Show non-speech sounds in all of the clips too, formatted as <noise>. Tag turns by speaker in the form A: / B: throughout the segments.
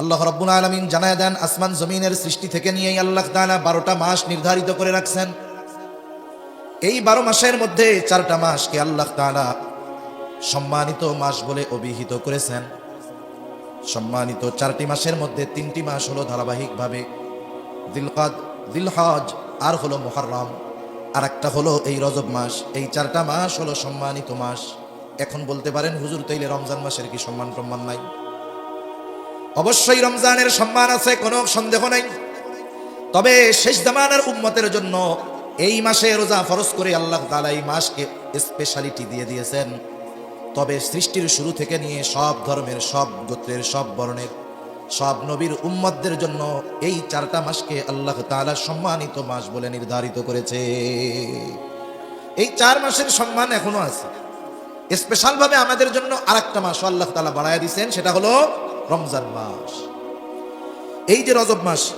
A: আল্লাহ রব্বুল আলমিন জানায় দেন, আসমান জমিনের সৃষ্টি থেকে নিয়েই আল্লাহ তাআলা বারোটা মাস নির্ধারিত করে রাখছেন। এই বারো মাসের মধ্যে চারটা মাসকে আল্লাহ তাআলা সম্মানিত মাস বলে অভিহিত করেছেন। সম্মানিত চারটি মাসের মধ্যে তিনটি মাস হলো ধারাবাহিকভাবে দিলকাদ, দিলহজ, আর হলো মোহররম। আর একটা হলো এই রজব মাস। এই চারটা মাস হলো সম্মানিত মাস। এখন বলতে পারেন, হুজুর তৈলে রমজান মাসের কি সম্মান টম্মান নাই? অবশ্যই রমজানের সম্মান আছে, কোনো সন্দেহ নাই। তবে শেষ জামানার উম্মতের জন্য এই মাসে রোজা ফরজ করে আল্লাহ তালা এই মাসকে স্পেশালিটি দিয়ে দিয়েছেন। তবে সৃষ্টির শুরু থেকে নিয়ে সব ধর্মের, সব গোত্রের, সব বর্ণের, সব নবীর উম্মতদের জন্য এই চারটা মাসকে আল্লাহ তালা সম্মানিত মাস বলে নির্ধারিত করেছে। এই চার মাসের সম্মান এখনও আছে। স্পেশালভাবে আমাদের জন্য আরেকটা মাস আল্লাহ তালা বাড়ায় দিয়েছেন, সেটা হলো রমজান মাস। এই যে রজব মাস,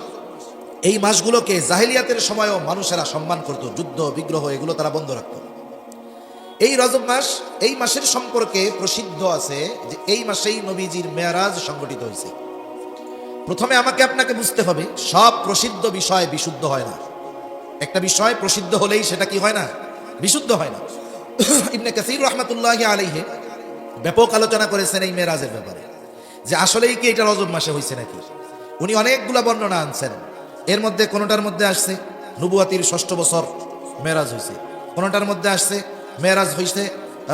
A: এই মাসগুলোকে জাহিলিয়াতের সময়ও মানুষেরা সম্মান করত, যুদ্ধ, বিগ্রহ, এগুলো তারা বন্ধ রাখত। এই রজব মাস, এই মাসের সম্পর্কে প্রসিদ্ধ আছে যে এই মাসেই নবীজির মেয়ারাজ সংগঠিত হয়েছে। প্রথমে আমাকে আপনাকে বুঝতে হবে, সব প্রসিদ্ধ বিষয় বিশুদ্ধ হয় না। একটা বিষয় প্রসিদ্ধ হলেই সেটা কি হয় না? বিশুদ্ধ হয় না। ইবনে কাসির রহমতুল্লাহ আলাইহে ব্যাপক আলোচনা করেছেন এই মেরাজের ব্যাপারে। যে আসলেই কি এটা রজব মাসে হয়েছে নাকি? উনি অনেকগুলা বর্ণনা আনছেন। এর মধ্যে কোনোটার মধ্যে আসছে, নবুয়াতির ষষ্ঠ বছর মেরাজ হয়েছে কোনোটার মধ্যে আসছে, মেরাজ হয়েছে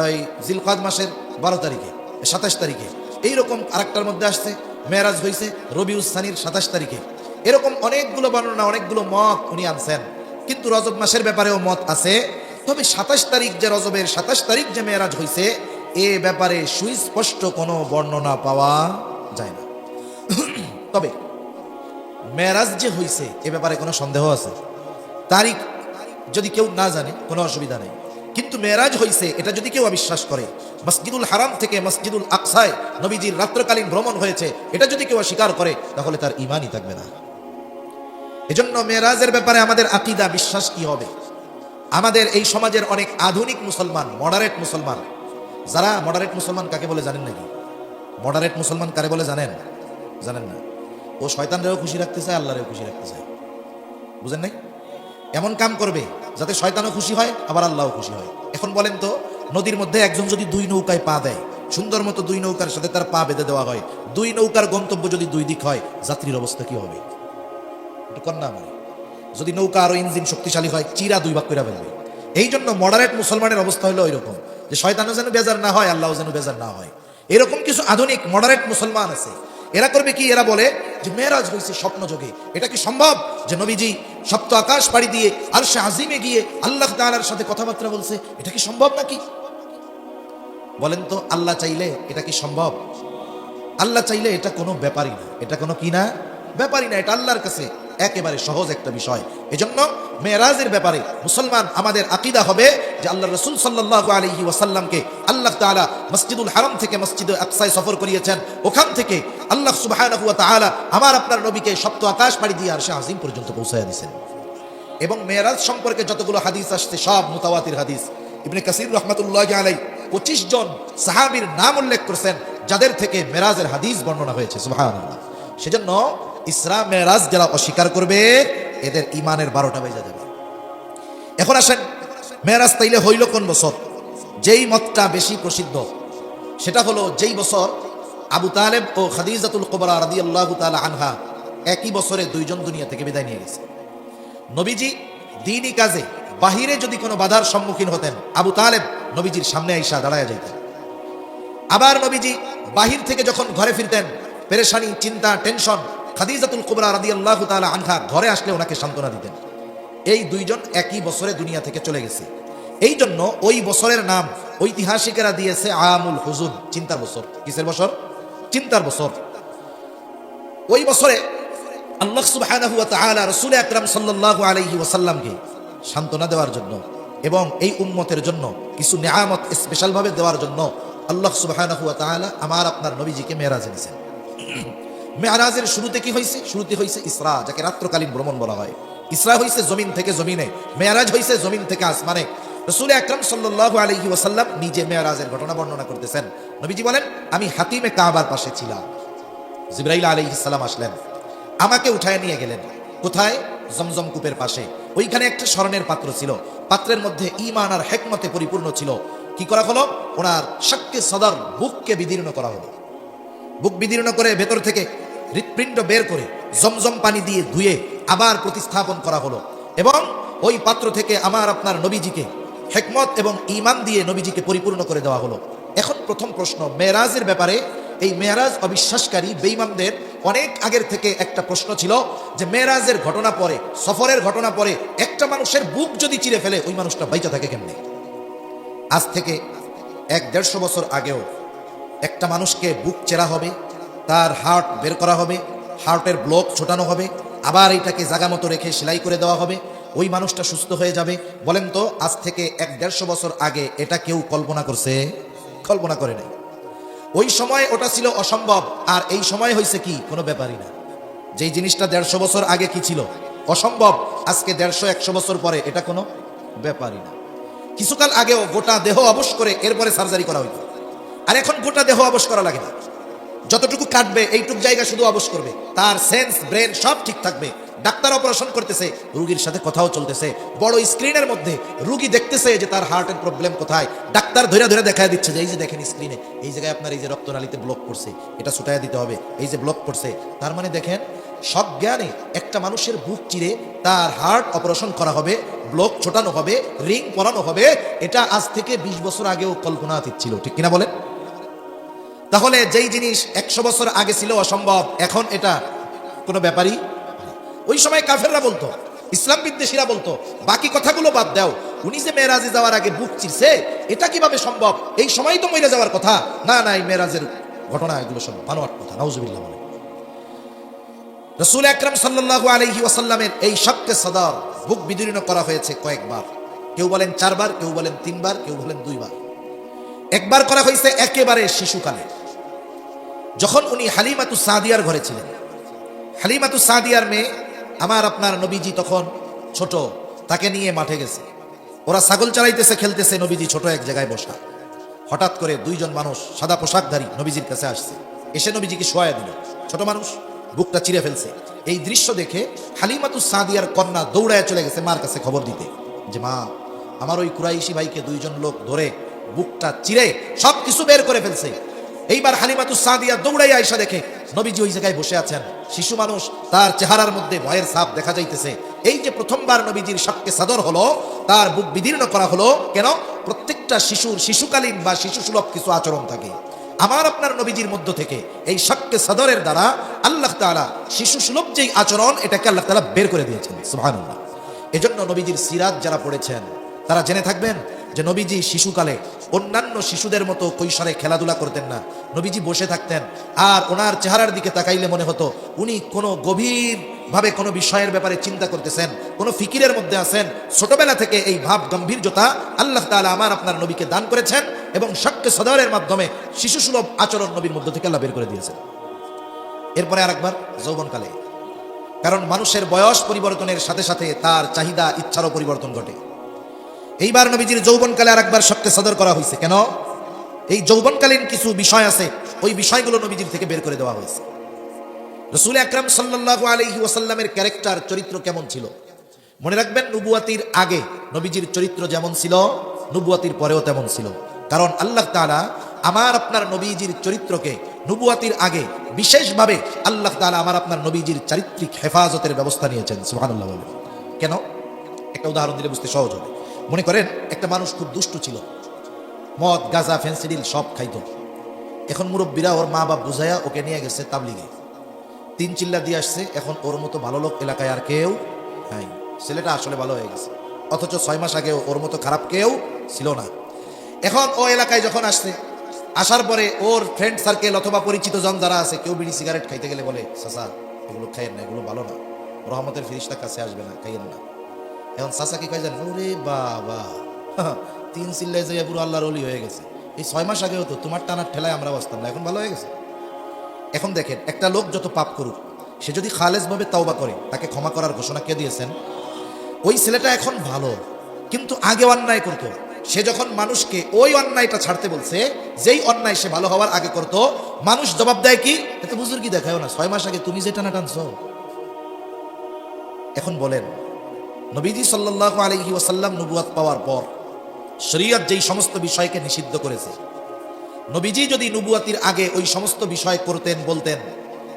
A: ওই জিলকাদ মাসের বারো তারিখে, সাতাশ তারিখে। এইরকম আরেকটার মধ্যে আসছে, মেরাজ হয়েছে রবিউসানির সাতাশ তারিখে। এরকম অনেকগুলো বর্ণনা, অনেকগুলো মত উনি আনছেন। কিন্তু রজব মাসের ব্যাপারেও মত আছে। তবে সাতাশ তারিখ যে রজবের সাতাশ তারিখ যে মেয়েরাজ হয়েছে এ ব্যাপারে সুস্পষ্ট কোনো বর্ণনা পাওয়া যায় না। তবে মেরাজ যে হয়েছে এ ব্যাপারে কোনো সন্দেহ আছে? তারিখ যদি কেউ না জানে, কোনো অসুবিধা নেই। কিন্তু মেরাজ হয়েছে এটা যদি কেউ অবিশ্বাস করে, মসজিদুল হারাম থেকে মসজিদুল আকসায় নবীজির রাত্রকালীন ভ্রমণ হয়েছে, এটা যদি কেউ অস্বীকার করে, তাহলে তার ইমানই থাকবে না। এজন্য মেরাজের ব্যাপারে আমাদের আকিদা, বিশ্বাস কি হবে? আমাদের এই সমাজের অনেক আধুনিক মুসলমান, মডারেট মুসলমান যারা মডারেট মুসলমান কাকে বলে জানেন নাকি? মডারেট মুসলমান কারে বলে জানেন? জানেন না। ও শয়তানরাও খুশি রাখতে চায়, আল্লাহরেও খুশি রাখতে চায়। বুঝেন নাই? এমন কাম করবে যাতে শয়তানও খুশি হয়, আবার আল্লাহও খুশি হয়। এখন বলেন তো, নদীর মধ্যে একজন যদি দুই নৌকায় পা দেয়, সুন্দর মতো দুই নৌকার সাথে তার পা বেঁধে দেওয়া হয়, দুই নৌকার গন্তব্য যদি দুই দিক হয়, যাত্রীর অবস্থা কি হবে? একটু কন্যা যদি নৌকা আরও ইঞ্জিন শক্তিশালী হয়, চিরা দুই ভাগ করে ফেলবে। এই জন্য মডারেট মুসলমানের অবস্থা হলো এরকম যে শয়তানও যেন বেজার না হয় আল্লাহ যেন বেজার না হয়। এরকম কিছু আধুনিক মডারেট মুসলমান আছে। এরা করবে কি? এরা বলে যে, মেয়েরাজ হয়েছে স্বপ্ন যোগে এটা কি সম্ভব? যে নবীজি সপ্ত আকাশ পাড়ি দিয়ে আর সে আজিমে গিয়ে আল্লাহ তাআলার সাথে কথাবার্তা বলছে, এটা কি সম্ভব নাকি? বলেন তো, আল্লাহ চাইলে এটা কি সম্ভব? আল্লাহ চাইলে এটা কোনো ব্যাপারই না। এটা কোনো কি না? ব্যাপারই না, এটা আল্লাহর কাছে একেবারে সহজ একটা বিষয়। এজন্য মেয়েরাজের ব্যাপারে মুসলমান আমাদের আকিদা হবে যে আল্লাহ রসুল সাল্লাহ আলহি ওয়াসাল্লামকে আল্লাহ তাআলা মসজিদুল হারাম থেকে মসজিদ আকসায় সফর করিয়েছেন। ওখান থেকে আল্লাহ সুবাহ আমার আপনার নবীকে সপ্ত আকাশ পাড়ি দিয়ে আর আজিম পর্যন্ত পৌঁছায় দিয়েছেন। এবং মেয়েরাজ সম্পর্কে যতগুলো হাদিস আসছে, সব মুতাওয়াতির হাদিস। ইবনে কাসির রহমতুল্লাহ আলাই পঁচিশ জন সাহাবীর নাম উল্লেখ করেছেন, যাদের থেকে মেরাজের হাদিস বর্ণনা হয়েছে, সুবহানাল্লাহ। সেজন্য ইসরা মেরাজ যারা অস্বীকার করবে এদের ইমানের বারোটা বেজে যাবে। এখন আসেন মেরাজ তাইলে হইল কোন বছর? যেই মতটা বেশি প্রসিদ্ধ, সেটা হলো যেই বছর আবু তালেব ও খাদিজাতুল কোবরা রাদি আল্লাহ আনহা একই বছরে দুইজন দুনিয়া থেকে বিদায় নিয়ে গেছে। নবীজি দিনই কাজে, বাহিরে যদি কোনো বাধার সম্মুখীন হতেন, আবু তালেব নবীজির সামনে আইসা দাঁড়ায় যাইতেন। আবার নবীজি বাহির থেকে যখন ঘরে ফিরতেন, পেরেশানি, চিন্তা, টেনশন খাদিজাতুল কুবরা রাদি আল্লাহ তালা আনহা ঘরে আসলে ওনাকে সান্ত্বনা দিতেন। এই দুইজন একই বছরে দুনিয়া থেকে চলে গেছে। এই জন্য ওই বছরের নাম ঐতিহাসিকেরা দিয়েছে আমুল হুজুন চিন্তার বছর। কিসের বছর? চিন্তার বছর। ওই বছরে আল্লাহ তাআলা রাসূল আকরাম সাল্লাল্লাহু আলাইহি ওয়াসাল্লামকে সান্ত্বনা দেওয়ার জন্য এবং এই উম্মতের জন্য কিছু নিয়ামত স্পেশাল ভাবে দেওয়ার জন্য আল্লাহ তাআলা আমার আপনার নবীজিকে মেরাজে দিয়েছেন মেয়ারাজের শুরুতে কি হয়েছে শুরুতে হয়েছে ইসরা, যাকে রাত্রকালীন ভ্রমণ বলা হয়। ইসরা হয়েছে জমিন থেকে জমিনে মেয়ারাজ হয়েছে জমিন থেকে আসমানে। রসুল আকরম সাল্লাল্লাহু আলাইহি ওয়াসাল্লাম নিজে মেয়ারাজের ঘটনা বর্ণনা করতেছেন। নবীজি বলেন, আমি হাতিমে কাবার পাশে ছিলাম। জিব্রাইল আলী ইসলাম আসলেন, আমাকে উঠায় নিয়ে গেলেন। কোথায়? জমজম কূপের পাশে। ওইখানে একটা স্মরণের পাত্র ছিল। পাত্রের মধ্যে ইমান আর হেকমতে পরিপূর্ণ ছিল। কি করা হলো? ওনার শক্তি সদর বুককে বিদীর্ণ করা হলো। বুক বিদীর্ণ করে ভেতর থেকে হৃৎপিণ্ড বের করে জমজম পানি দিয়ে ধুয়ে আবার প্রতিস্থাপন করা হলো। এবং ওই পাত্র থেকে আমার আপনার নবীজিকে হেকমত এবং ইমান দিয়ে নবীজিকে পরিপূর্ণ করে দেওয়া হলো। এখন প্রথম প্রশ্ন, মেয়েরাজের ব্যাপারে এই মেয়েরাজ অবিশ্বাসকারী বেইমানদের অনেক আগের থেকে একটা প্রশ্ন ছিল যে মেয়েরাজের ঘটনা পরে, সফরের ঘটনা পরে একটা মানুষের বুক যদি চিরে ফেলে, ওই মানুষটা বাইচা থাকে কেমনে? আজ থেকে এক দেড়শো বছর আগেও একটা মানুষকে বুক চেরা হবে তার হার্ট বের করা হবে, হার্টের ব্লক ছোটানো হবে, আবার এইটাকে জাগা মতো রেখে সেলাই করে দেওয়া হবে, ওই মানুষটা সুস্থ হয়ে যাবে। বলেন তো, আজ থেকে এক দেড়শো বছর আগে এটা কেউ কল্পনা করছে? কল্পনা করে নাই। ওই সময় ওটা ছিল অসম্ভব, আর এই সময় হয়েছে কি? কোনো ব্যাপারই না। যেই জিনিসটা দেড়শো বছর আগে কি ছিল? অসম্ভব, আজকে দেড়শো, একশো বছর পরে এটা কোনো ব্যাপারই না। কিছুকাল আগেও গোটা দেহ অবশ করে এরপরে সার্জারি করা হইত আর এখন গোটা দেহ অবশ করা লাগে না। যতটুকু কাটবে, এইটুক জায়গা শুধু অবশ করবে। তার সেন্স ব্রেন সব ঠিক থাকবে। ডাক্তার অপারেশন করতেছে, রুগীর সাথে কথাও চলতেছে। বড় স্ক্রিনের মধ্যে রুগী দেখতেছে যে তার হার্টের প্রবলেম কোথায়। ডাক্তার ধরে ধরে দেখা দিচ্ছে যে, এই যে দেখেন স্ক্রিনে এই জায়গায় আপনার এই যে রক্তনালীতে ব্লক করছে, এটা ছুটাইয়া দিতে হবে, এই যে ব্লক করছে। তার মানে দেখেন, সব জ্ঞানে একটা মানুষের বুক চিরে তার হার্ট অপারেশন করা হবে ব্লক ছোটানো হবে রিং পরানো হবে, এটা আজ থেকে বিশ বছর আগেও কল্পনাতীত ছিল, ঠিক কিনা বলেন? তাহলে যেই জিনিস একশো বছর আগে ছিল অসম্ভব, এখন এটা কোনো ব্যাপারই। ওই সময় কাফেররা বলতো, ইসলাম বিদ্বেষীরা বলতো, বাকি কথাগুলো বাদ দাও। উনি যে মেয়েরাজে যাওয়ার আগে বুক চিরছে, এটা কীভাবে সম্ভব? এই সময় তো মরে যাওয়ার কথা। না না, এই মেয়েরাজের ঘটনা, এগুলো সব বানোয়ার কথা, নাউজুবিল্লাহ বলে রসুল আকরাম সাল্লাল্লাহু আলাইহি ওয়াসাল্লামের এই শক্তে সদর বুক বিদীর্ণ করা হয়েছে কয়েকবার। কেউ বলেন চারবার, কেউ বলেন তিনবার, কেউ বলেন দুইবার। একবার করা হয়েছে একেবারে শিশুকালে। যখন উনি হালিমাতু সাদিয়ার ঘরে ছিলেন। হালিমাতু সাদিয়ার মেয়ে আমার আপনার নবীজি তখন ছোট, তাকে নিয়ে মাঠে গেছে। ওরা ছাগল চালাইতেছে, খেলতেছে, নবীজি ছোট এক জায়গায় বসা। হঠাৎ করে দুইজন মানুষ সাদা পোশাকধারী নবীজির কাছে আসছে। এসে নবীজিকে শোয়া দিল। ছোট মানুষ বুকটা চিরে ফেলছে। এই দৃশ্য দেখে হালিমাতু সাদিয়ার কন্যা দৌড়ায় চলে গেছে মার কাছে খবর দিতে। যে মা, আমার ওই কুরাইশি ভাইকে দুইজন লোক ধরে বুকটা চিরে সব কিছু বের করে ফেলছে। এইবার হালিমাতু সাদিয়া দৌড়াই আয়সা দেখে নবীজি ওই জায়গায় বসে আছেন। শিশু মানুষ তার চেহারার মধ্যে ভয়ের ছাপ দেখা যাইতেছে। এই যে প্রথমবার নবীজির শক্কে সাদর হলো, তার বুক বিদীর্ণ করা হলো, কেন? প্রত্যেকটা শিশুর শিশুকালীন বা শিশু সুলভ কিছু আচরণ থাকে। আমার আপনার নবীজির মধ্য থেকে এই শক্কে সদরের দ্বারা আল্লাহ তাআলা শিশু সুলভ যেই আচরণ, এটাকে আল্লাহ তাআলা বের করে দিয়েছেন। সুবহানাল্লাহ। এজন্য নবীজির সিরাত যারা পড়েছেন, তারা জেনে থাকবেন যে নবীজি শিশুকালে অন্যান্য শিশুদের মতো কৈশোরে খেলাধুলা করতেন না। নবীজি বসে থাকতেন। আর ওনার চেহারার দিকে তাকাইলে মনে হতো, উনি কোনো গভীর ভাবে কোনো বিষয়ের ব্যাপারে চিন্তা করতেছেন, কোনো ফিকিরের মধ্যে আছেন। ছোটবেলা থেকে এই ভাব গম্ভীর্যতা আল্লাহ তাআলা আমার আপনার নবীকে দান করেছেন এবং শক্কে সদরের মাধ্যমে শিশু সুলভ আচরণ নবীর মধ্য থেকে আল্লাহ বের করে দিয়েছেন। এরপরে আরেকবার যৌবনকালে। কারণ মানুষের বয়স পরিবর্তনের সাথে সাথে তার চাহিদা, ইচ্ছারও পরিবর্তন ঘটে। এইবার নবীজির যৌবনকালে আরেকবার শক্তি সদর করা হয়েছে। কেন? এই যৌবনকালীন কিছু বিষয় আছে, ওই বিষয়গুলো নবীজির থেকে বের করে দেওয়া হয়েছে। রসুল আকরাম সাল্লাহ আলহি ওয়াসাল্লামের ক্যারেক্টার, চরিত্র কেমন ছিল? মনে রাখবেন, নুবুয়াতির আগে নবীজির চরিত্র যেমন ছিল, নুবুয়াতির পরেও তেমন ছিল। কারণ আল্লাহ তাআলা আমার আপনার নবীজির চরিত্রকে নুবুয়াতির আগে বিশেষভাবে আল্লাহ তাআলা আমার আপনার নবীজির চারিত্রিক হেফাজতের ব্যবস্থা নিয়েছেন। সুবহানাল্লাহ বলে কেন? একটা উদাহরণ দিলে বুঝতে সহজ হবে। মনে করেন, একটা মানুষ খুব দুষ্টু ছিল। মদ, গাঁজা, ফেন্সিডিল সব খাইতো। এখন মুরব্বীরা ওর মা বাপ বুঝাইয়া ওকে নিয়ে গেছে তাবলিগে। তিন চিল্লা দিয়ে আসছে, এখন ওর মতো ভালো লোক এলাকায় আর কেউ নাই। ছেলেটা আসলে ভালো হয়ে গেছে। অথচ ছয় মাস আগেও ওর মতো খারাপ কেউ ছিল না। এখন ও এলাকায় যখন আসছে, আসার পরে ওর ফ্রেন্ড সার্কেল অথবা পরিচিত জন যারা আছে, কেউ বিড়ি সিগারেট খাইতে গেলে বলে, চাচা, এগুলো খাইয়েন না, এগুলো ভালো না। রহমতের ফিরিস্তার কাছে আসবে না, খাইয়েন না। এখন চাচা কি কয় জানেন? ওরে বাবা। তিন চিল্লায় যে পুরো আল্লাহর অলি হয়ে গেছে। এই ছয় মাস আগেও তো তোমার টানার ঠেলায় আমরা বসতাম না, এখন ভালো হয়ে গেছে। এখন দেখেন, একটা লোক যত পাপ করুক, সে যদি খালেজভাবে তাওবা করে, তাকে ক্ষমা করার ঘোষণা কে দিয়েছেন? ওই ছেলেটা এখন ভালো, কিন্তু আগে অন্যায় করতো। সে যখন মানুষকে ওই অন্যায়টা ছাড়তে বলছে, যেই অন্যায় সে ভালো হওয়ার আগে করতো, মানুষ জবাব দেয় কি? এত বুজুর কি দেখায় না, ছয় মাস আগে তুমি যে টানা টানছো এখন বলেন নবীজি সাল্লাহ আলহি ওসাল্লাম নবুয়াত পাওয়ার পর শরীয়ত যেই সমস্ত বিষয়কে নিষিদ্ধ করেছে, নবীজি যদি নবুয়াতির আগে ওই সমস্ত বিষয় করতেন, বলতেন,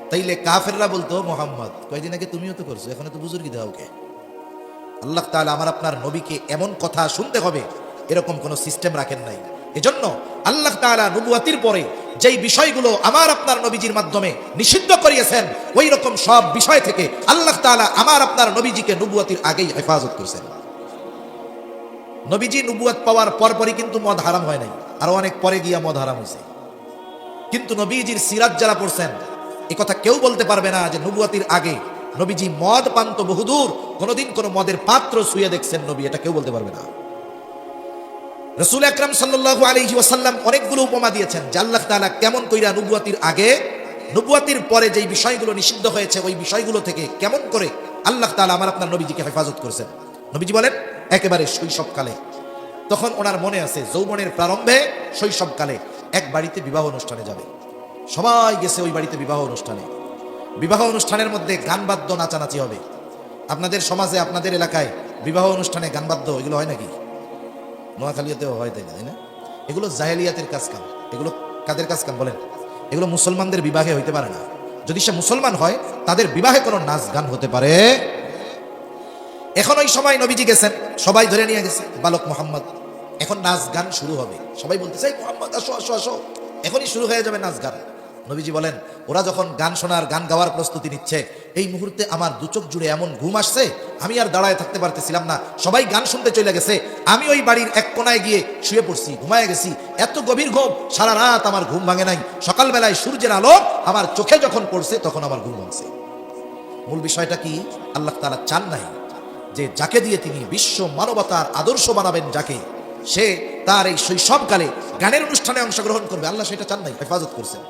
A: তাইলে কাফেররা বলতো, মোহাম্মদ কয়েকদিন আগে তুমিও তো করছ, এখন তো বুজুর্গি দাও কে আল্লাহ তাআলা আমার আপনার নবীকে এমন কথা শুনতে হবে, এরকম কোনো সিস্টেম রাখেন নাই। এজন্য আল্লাহ তাআলা নবুয়াতির পরে যেই বিষয়গুলো আমার আপনার নবীজির মাধ্যমে নিষিদ্ধ করিয়েছেন ওই রকম সব বিষয় থেকে আল্লাহ তাআলা আমার আপনার নবীজিকে নবুয়াতির আগেই হেফাজত করেছেন। নবীজি নবুয়াত পাওয়ার পরপরই কিন্তু মদ হারাম হয় নাই, আরও অনেক পরে গিয়া মদ হারাম হয়েছে কিন্তু নবীজির সিরাজ যারা পড়ছেন, এ কথা কেউ বলতে পারবে না যে নবুয়াতির আগে নবীজি মদ পান্ত বহুদূর, কোনোদিন কোনো মদের পাত্র শুয়ে দেখছেন নবী, এটা কেউ বলতে পারবে না। রসুল আকরাম সাল্লাল্লাহু আলাইহি ওয়াসাল্লাম অনেকগুলো উপমা দিয়েছেন যে আল্লাহ তাআলা কেমন কইরা নবুয়াতির আগে, নবুয়াতির পরে যেই বিষয়গুলো নিষিদ্ধ হয়েছে, ওই বিষয়গুলো থেকে কেমন করে আল্লাহ তাআলা আমার আপনার নবীজিকে হেফাজত করেছেন। নবীজি বলেন, একেবারে শৈশবকালে। তখন ওনার মনে আছে, যৌবনের প্রারম্ভে শৈশবকালে এক বাড়িতে বিবাহ অনুষ্ঠানে যাবে। সবাই গেছে ওই বাড়িতে বিবাহ অনুষ্ঠানে। বিবাহ অনুষ্ঠানের মধ্যে গান বাদ্য নাচানাচি হবে। আপনাদের সমাজে, আপনাদের এলাকায় বিবাহ অনুষ্ঠানে গান বাদ্য এগুলো হয় নাকি? নোয়াখালীতেও হয় তাই তাই না? এগুলো জাহেলিয়াতের কাজ কাম। এগুলো কাদের কাজ কাম বলেন? এগুলো মুসলমানদের বিবাহে হইতে পারে না। যদি সে মুসলমান হয়, তাদের বিবাহে কোনো নাচ গান হতে পারে। এখন ওই সময় নবীজি গেছেন, সবাই ধরে নিয়ে গেছে, বালক মোহাম্মদ। এখন নাচ গান শুরু হবে। সবাই বলতেছে, "এই মোহাম্মদ, আসো আসো আসো। এখনই শুরু হয়ে যাবে নাচ গান। নবীজি বলেন, ওরা যখন গান শোনার, গান গাওয়ার প্রস্তুতি নিচ্ছে, এই মুহূর্তে আমার দু চোখ জুড়ে এমন ঘুম আসছে, আমি আর দাঁড়ায় থাকতে পারতেছিলাম না। সবাই গান শুনতে চলে গেছে। আমি ওই বাড়ির এক কোনায় গিয়ে শুয়ে পড়ছি, ঘুমায় গেছি। এত গভীর ঘুম, সারা রাত আমার ঘুম ভাঙে নাই। সকালবেলায় সূর্যের আলো আমার চোখে যখন পড়ছে, তখন আমার ঘুম ভাঙছে। মূল বিষয়টা কি? আল্লাহ তালা চান নাই যে যাকে দিয়ে তিনি বিশ্ব মানবতার আদর্শ বানাবেন যাকে, সে তার এই শৈশবকালে গানের অনুষ্ঠানে অংশগ্রহণ করবে। আল্লাহ সেটা চান নাই, হেফাজত করছেন।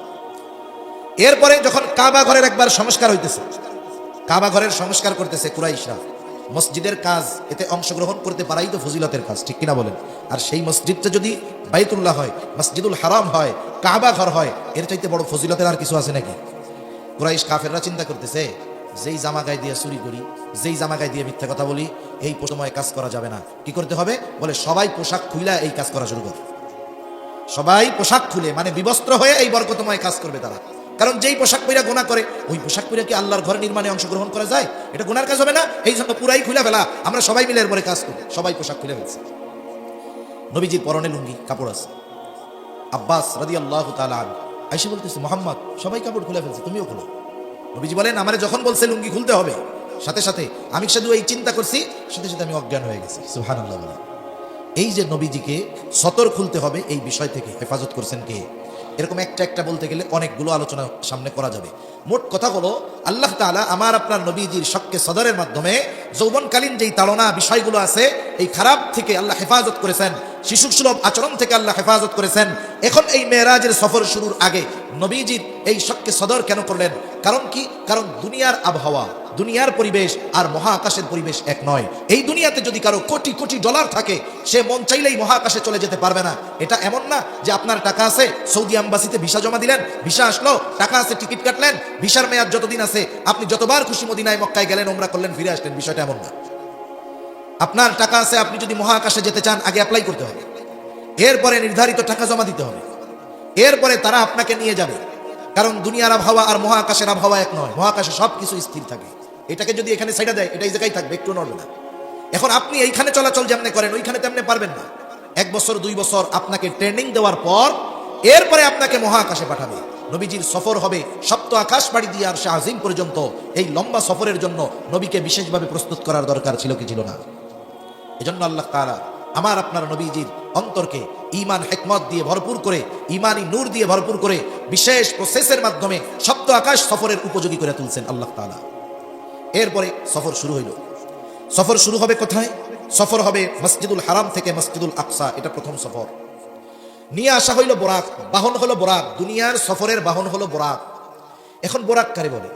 A: এরপরে যখন কাবা ঘরের একবার সংস্কার হইতেছে, কাবা ঘরের সংস্কার করতেছে কুরাইশরা। মসজিদের কাজ, এতে অংশগ্রহণ করতে পারাই তো ফজিলতের কাজ, ঠিক কিনা বলেন? আর সেই মসজিদটা যদি বাইতুল্লাহ হয়, মসজিদুল হারাম হয়, কাবা ঘর হয়, এর চাইতে বড় ফজিলতের আর কিছু আছে নাকি? কুরাইশ কাফেররা চিন্তা করতেছে, যেই জামা গায়ে দিয়ে চুরি করি, যেই জামা গায়ে দিয়ে মিথ্যা কথা বলি, এই সময় কাজ করা যাবে না। কি করতে হবে? বলে, সবাই পোশাক খুইলা এই কাজ করা শুরু কর। সবাই পোশাক খুলে মানে বিবস্ত্র হয়ে এই বরকতময় কাজ করবে তারা। কারণ যেই পোশাক পইরা গোনা করে, ওই পোশাক পইরা কি আল্লাহর ঘরে নির্মাণে অংশগ্রহণ করা যায়? এটা গোনার কাজ হবে না। এই জন্য পুরাই খুলে ফেলা। আমরা সবাই মিলে এরপরে কাজ করি। সবাই পোশাক খুলে ফেলছে। নবীজির পরনে লুঙ্গি, কাপড় আছে। আব্বাস রাদি আল্লাহ তালান আইসে বলতেছে, মোহাম্মদ, সবাই কাপড় খুলে ফেলছে, তুমিও খুলো। নবীজি বলেন, আমার যখন বলছে লুঙ্গি খুলতে হবে, সাথে সাথে আমি শুধু এই চিন্তা করছি, সাথে সাথে আমি অজ্ঞান হয়ে গেছি। সুহানাল্লাহ বলে এই যে নবীজিকে সতর খুলতে হবে, এই বিষয় থেকে হেফাজত করছেন কে? এরকম একটা একটা বলতে গেলে অনেকগুলো আলোচনা সামনে করা যাবে। মোট কথা হলো আল্লাহ তালা আমার আপনার নবীজির শক্কে সদরের মাধ্যমে যৌবনকালীন যেই তাড়না বিষয়গুলো আছে, এই খারাপ থেকে আল্লাহ হেফাজত করেছেন। শিশু সুলভ আচরণ থেকে আল্লাহ হেফাজত করেছেন। এখন এই মেয়েরাজের সফর শুরুর আগে নবীজির এই শক্কে সদর কেন করলেন? কারণ কি? কারণ দুনিয়ার আবহাওয়া, দুনিয়ার পরিবেশ আর মহাকাশের পরিবেশ এক নয়। এই দুনিয়াতে যদি কারও কোটি কোটি ডলার থাকে, সে মন চাইলেই মহাকাশে চলে যেতে পারবে না। এটা এমন না যে আপনার টাকা আছে, সৌদি আম্বাসিতে ভিসা জমা দিলেন, ভিসা আসলো, টাকা আছে, টিকিট কাটলেন, ভিসার মেয়াদ যতদিন আছে, আপনি যতবার খুশি মদিনায়, মক্কায় গেলেন, ওমরা করলেন, ফিরে আসলেন, বিষয়টা এমন না। আপনার টাকা আছে, আপনি যদি মহাকাশে যেতে চান, আগে অ্যাপ্লাই করতে হবে। এরপরে নির্ধারিত টাকা জমা দিতে হবে। এরপরে তারা আপনাকে নিয়ে যাবে। কারণ দুনিয়ার আবহাওয়া আর মহাকাশের আবহাওয়া এক নয়। মহাকাশে সব কিছু স্থির থাকে। এটাকে যদি এখানে সাইডা দেয় এটা এই জায়গায় থাকবে, একটু নড়বে না। এখন আপনি এইখানে চলাচল যেমনি করেন, ওইখানে তেমনি পারবেন না। এক বছর, দুই বছর আপনাকে ট্রেনিং দেওয়ার পর, এরপরে আপনাকে মহাকাশে পাঠাবে। নবীজির সফর হবে সপ্ত আকাশ বাড়ি দিয়ে আর শাহজিম পর্যন্ত। এই লম্বা সফরের জন্য নবীকে বিশেষভাবে প্রস্তুত করার দরকার ছিল কি ছিল না। এজন্য আল্লাহ তাআলা আমার আপনার নবীজির অন্তরকে ইমান হেকমত দিয়ে ভরপুর করে ইমানি নূর দিয়ে ভরপুর করে বিশেষ প্রসেসের মাধ্যমে সপ্ত আকাশ সফরের উপযোগী করে তুলছেন আল্লাহ তাআলা। এরপরে সফর শুরু হইল। সফর শুরু হবে কোথায়? সফর হবে মসজিদুল হারাম থেকে মসজিদুল আকসা, এটা প্রথম সফর। নিয়ে আসা হইল বোরাক, বাহন হলো বোরাক, দুনিয়ার সফরের বাহন হলো বোরাক। এখন বোরাক কারে বলে,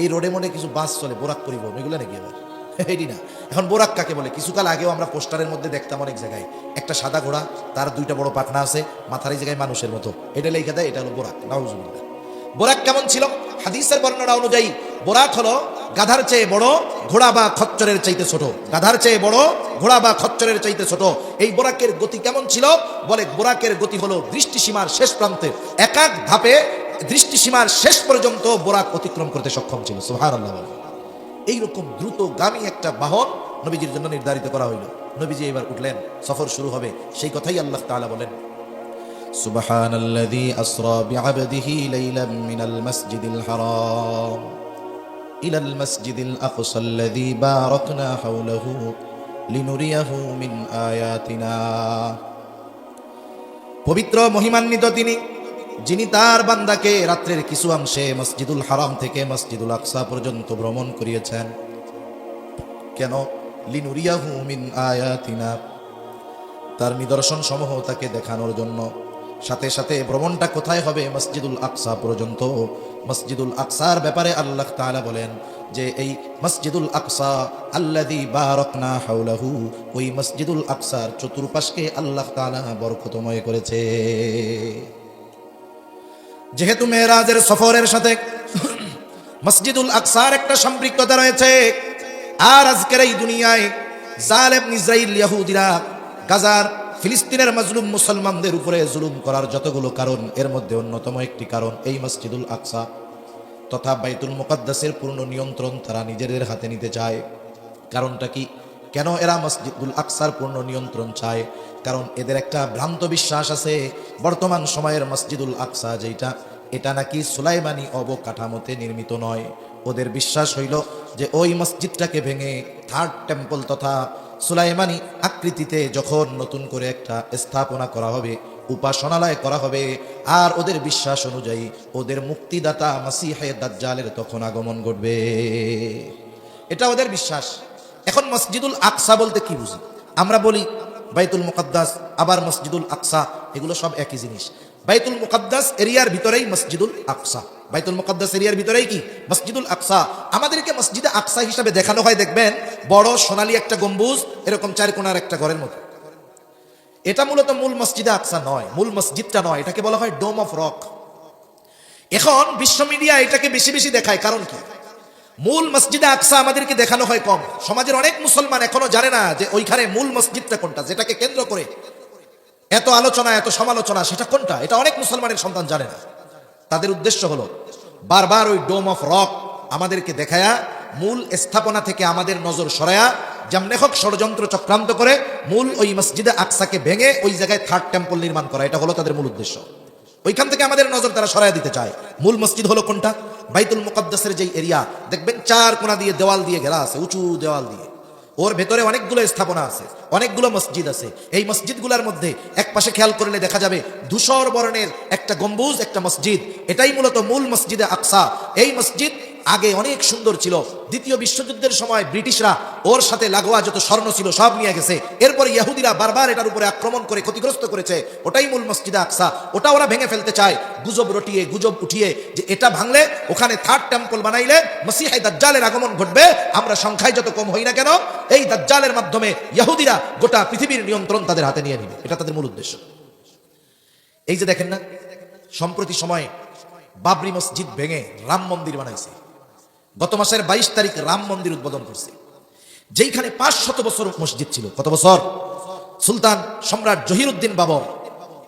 A: এই রোডে মোডে কিছু বাস চলে, বোরাক পরিবহন, এগুলো নাকি এবার <laughs> এটি না। এখন বোরাক কাকে বলে? কিছুকাল আগেও আমরা পোস্টারের মধ্যে দেখতাম অনেক জায়গায়। একটা সাদা ঘোড়া, তার দুইটা বড় পাখনা আছে, মাথার এই জায়গায় মানুষের মতো। এটা লেখা দেয়, এটা হলো বোরাক। নাউজুবিল্লাহ। বোরাক কেমন ছিল? হাদিসের বর্ণনা অনুযায়ী, বোরাক হলো গাধার চেয়ে বড়, ঘোড়া বা খচ্চরের চাইতে ছোট। গাধার চেয়ে বড়, ঘোড়া বা খচ্চরের চাইতে ছোট। এই বোরাকের গতি কেমন ছিল? বলে, বোরাকের গতি হলো দৃষ্টিসীমার শেষ প্রান্তে। এক এক ধাপে দৃষ্টিসীমার শেষ পর্যন্ত বোরাক অতিক্রম করতে সক্ষম ছিল। সুহার আল্লাহ এইরকম দ্রুতগামী একটা বাহন নবীজির জন্য নির্ধারিত করা হইল নবীজি এবার উঠলেন সফর শুরু হবে সেই কথাই আল্লাহ তাআলা বলেন سبحان الذي أسرى بعبده ليلا من المسجد الحرام إلى المسجد الأقصى الذي باركنا حوله لنريه من آياتنا পবিত্র মহিমান্বিত তিনি যিনি তার বান্দাকে রাত্রের কিছু অংশে মসজিদুল হারাম থেকে মসজিদুল আকসা পর্যন্ত ভ্রমণ করিয়েছেন। কেন? আয়াতিনা। তার নিদর্শন সমূহ তাকে দেখানোর জন্য। সাথে সাথে ভ্রমণটা কোথায় হবে মসজিদুল আকসা পর্যন্ত? মসজিদুল আকসার ব্যাপারে আল্লাহ তাআলা বলেন যে, এই মসজিদুল আকসা আল্লাদি বারকনা হাউলাহু ওই মসজিদুল আকসার চতুর্পাশকে আল্লাহ তাআলা বরকতময় করেছে। যেহেতু মেয়েরাজের সফরের সাথে মসজিদুল আকসার একটা সম্পৃক্ততা রয়েছে, আর আজকের এই দুনিয়ায় জালেম, ইসরাইল, ইয়াহুদিরা, গাজার, ফিলিস্তিনের মাজলুম মুসলমানদের উপরে জুলুম করার যতগুলো কারণ, এর মধ্যে অন্যতম একটি কারণ এই মসজিদুল আকসা তথা বাইতুল মুকাদ্দাসের পূর্ণ নিয়ন্ত্রণ তারা নিজেদের হাতে নিতে চায়। কারণটা কি? কেন এরা মসজিদুল আকসার পূর্ণ নিয়ন্ত্রণ চায়? কারণ এদের একটা ভ্রান্ত বিশ্বাস আছে, বর্তমান সময়ের মসজিদুল আকসা যেটা এটা নাকি সুলাইমানি অবকাঠামোতে নির্মিত নয়। ওদের বিশ্বাস হইল যে ওই মসজিদটাকে ভেঙে থার্ড টেম্পল তথা সুলাইমানি আকৃতিতে যখন নতুন করে একটা স্থাপনা করা হবে, উপাসনালয় করা হবে, আর ওদের বিশ্বাস অনুযায়ী ওদের মুক্তিদাতা মাসিহে দাজ্জালের তখন আগমন ঘটবে। এটা ওদের বিশ্বাস। এখন মসজিদুল আকসা বলতে কি বুঝি? আমরা বলি বাইতুল মুকাদ্দাস, আবার মসজিদুল আকসা, এগুলো সব একই জিনিস। বাইতুল মুকাদ্দাস এরিয়ার ভিতরেই মসজিদুল আকসা। বাইতুল মুকাদ্দাস এরিয়ার ভিতরেই কি? মসজিদুল আকসা। আমাদেরকে মসজিদে আকসা হিসাবে দেখানো হয়, দেখবেন, বড় সোনালী একটা গম্বুজ, এরকম চার কোনার একটা ঘরের মতো। এটা মূলত মূল মসজিদে আকসা নয়, মূল মসজিদটা নয়, এটাকে বলা হয় ডোম অফ রক। এখন বিশ্ব মিডিয়া এটাকে বেশি বেশি দেখায়, কারণ কি? মূল মসজিদে আকসা আমাদেরকে দেখানো হয় কম। সমাজের অনেক মুসলমান এখনও জানে না যে ওইখানে মূল মসজিদটা কোনটা, যেটাকে কেন্দ্র করে এত আলোচনা, এত সমালোচনা, সেটা কোনটা? এটা অনেক মুসলমানের সন্তান জানে না। তাদের উদ্দেশ্য হলো, বারবার ওই ডোম অফ রক আমাদেরকে দেখায়া, মূল স্থাপনা থেকে আমাদের নজর সরায়া, যেমন হোক ষড়যন্ত্র চক্রান্ত করে মূল ওই মসজিদে আকসাকে ভেঙে ওই জায়গায় থার্ড টেম্পল নির্মাণ করা। এটা হলো তাদের মূল উদ্দেশ্য। ওইখান থেকে আমাদের নজর তারা সরাই দিতে চায়। মূল মসজিদ হলো কোনটা? বাইতুল মুকদ্দাসের যেই এরিয়া, দেখবেন চার কোনা দিয়ে দেওয়াল দিয়ে ঘেরা আছে, উঁচু দেওয়াল দিয়ে। ওর ভেতরে অনেকগুলো স্থাপনা আছে। অনেকগুলো মসজিদ আছে। এই মসজিদগুলোর মধ্যে এক পাশে খেয়াল করলে দেখা যাবে ধূসর বর্ণের একটা গম্বুজ, একটা মসজিদ। এটাই মূলত মূল মসজিদে আকসা। এই মসজিদ আগে অনেক সুন্দর ছিল। দ্বিতীয় বিশ্বযুদ্ধের সময় ব্রিটিশরা ওর সাথে লাগোয়া যত স্বর্ণ ছিল সব নিয়ে গেছে। এরপর ইহুদিরা বারবার এটার উপরে আক্রমণ করে ক্ষতিগ্রস্ত করেছে। ওটাই মূল মসজিদে আকসা। ওটা ওরা ভেঙে ফেলতে চায়। গুজব রটিয়ে, গুজব উঠিয়ে যে এটা ভাঙলে ওখানে থার্ড টেম্পল বানাইলে মসিহাই দাজ্জালের আগমন ঘটবে। আমরা সংখ্যায় যত কম হই না কেন, এই দাজ্জালের মাধ্যমে ইহুদিরা গোটা পৃথিবীর নিয়ন্ত্রণ তাদের হাতে নিয়ে নিবে। এটা তাদের মূল উদ্দেশ্য। এই যে দেখেন না, সম্প্রতি সময়ে বাবরি মসজিদ ভেঙে রাম মন্দির বানাইছে। গত মাসের বাইশ তারিখ রাম মন্দির উদ্বোধন করছে। যেইখানে পাঁচ শত বছর মসজিদ ছিল। কত বছর? সুলতান সম্রাট জহিরুদ্দিন বাবর,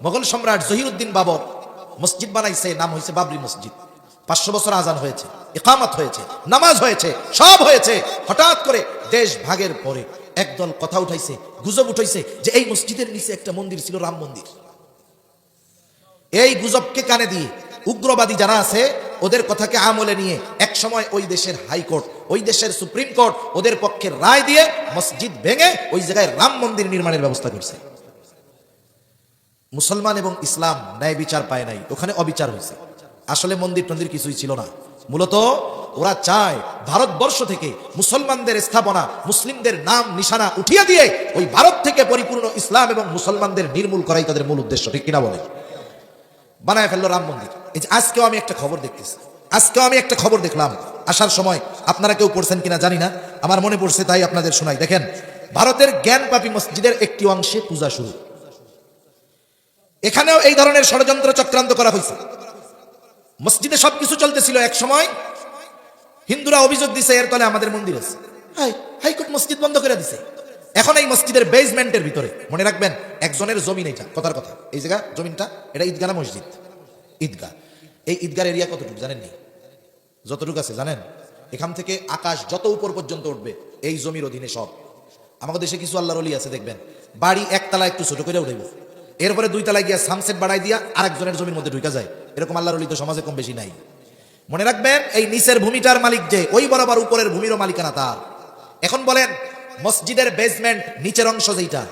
A: মোগল সম্রাট জহিরুদ্দিন বাবর মসজিদ বানাইছে, নাম হয়েছে বাবরি মসজিদ। পাঁচশো বছর আজান হয়েছে, ইকামত হয়েছে, নামাজ হয়েছে, সব হয়েছে। হঠাৎ করে দেশ ভাগের পরে একদল কথা উঠাইছে, গুজব উঠাইছে যে এই মসজিদের নিচে একটা মন্দির ছিল, রাম মন্দির। এই গুজবকে কানে দিয়ে উগ্রবাদী যারা আছে, ওদের কথাকে আমলে নিয়ে এক সময় ওই দেশের হাইকোর্ট, ওই দেশের সুপ্রিম কোর্ট, ওদের পক্ষে রায় দিয়ে মসজিদ ভেঙে ওই জায়গায় রাম মন্দির নির্মাণের ব্যবস্থা করছে। মুসলমান এবং ইসলাম ন্যায় বিচার পায় নাই, ওখানে অবিচার হয়েছে। আসলে মন্দির টন্দির কিছুই ছিল না। মূলত ওরা চায় ভারতবর্ষ থেকে মুসলমানদের স্থাপনা, মুসলিমদের নাম, নিশানা উঠিয়ে দিয়ে ওই ভারত থেকে পরিপূর্ণ ইসলাম এবং মুসলমানদের নির্মূল করাই তাদের মূল উদ্দেশ্য, ঠিক কিনা বলে বানায় ফেলল রাম মন্দির। এই যে আজকেও আমি একটা খবর দেখতেছি। আজকেও আমি একটা খবর দেখলাম। আসার সময় আপনারা কেউ পড়ছেন কিনা জানি না, আমার মনে পড়ছে তাই আপনাদের শোনাই। দেখেন, ভারতের জ্ঞানপাপী মসজিদের একটি অংশে পূজা শুরু। এখানেও এই ধরনের ষড়যন্ত্র চক্রান্ত করা হয়েছে। মসজিদে সবকিছু চলতেছিল এক সময়। হিন্দুরা অভিযোগ দিছে, এর তলে আমাদের মন্দির আছে। হাইকোর্ট মসজিদ বন্ধ করে দিছে। এখন এই মসজিদের বেসমেন্টের ভিতরে, মনে রাখবেন, একজনের জমিন এইটা, কথার কথা। এই জায়গা, জমিনটা, এটা ঈদগাহ মসজিদ। ঈদগাহ। এই ঈদগার এরিয়া কতটুকু জানেননি যতটুকু আছে, জানেন? এখান থেকে আকাশ যত উপর পর্যন্ত উঠবে, এই জমির অধীনে সব। আমাদের দেশে কিছু আল্লাহর অলি আছে, দেখবেন। বাড়ি একতলা একটু ছোট করে উঠাইব। এরপরে দুই তলায় গিয়া সানসেট বাড়াই দিয়া আরেকজনের জমির মধ্যে ঢুকা যায়। এরকম আল্লাহর অলি তো সমাজে কম বেশি নাই। মনে রাখবেন, এই নিচের ভূমিটার মালিক যে, ওই বরাবর উপরের ভূমিরও মালিকানা তার। এখন বলেন, মসজিদের বেসমেন্ট নিচের অংশ যেটা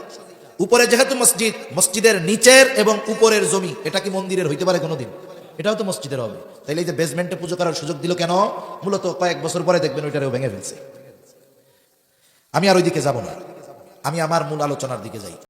A: উপরে যেহেতু মসজিদ, মসজিদের নিচের এবং উপরের জমি, এটা কি মন্দিরের হইতে পারে কোনোদিন? এটাও তো মসজিদের হবে। তাইলে এই যে বেসমেন্টে পুজো করার সুযোগ দিল কেন? মূলত কয়েক বছর পরে দেখবেন ওইটারেও ভেঙে ফেলছে। আমি আর ওইদিকে যাব না। আমি আমার মূল আলোচনার দিকে যাই।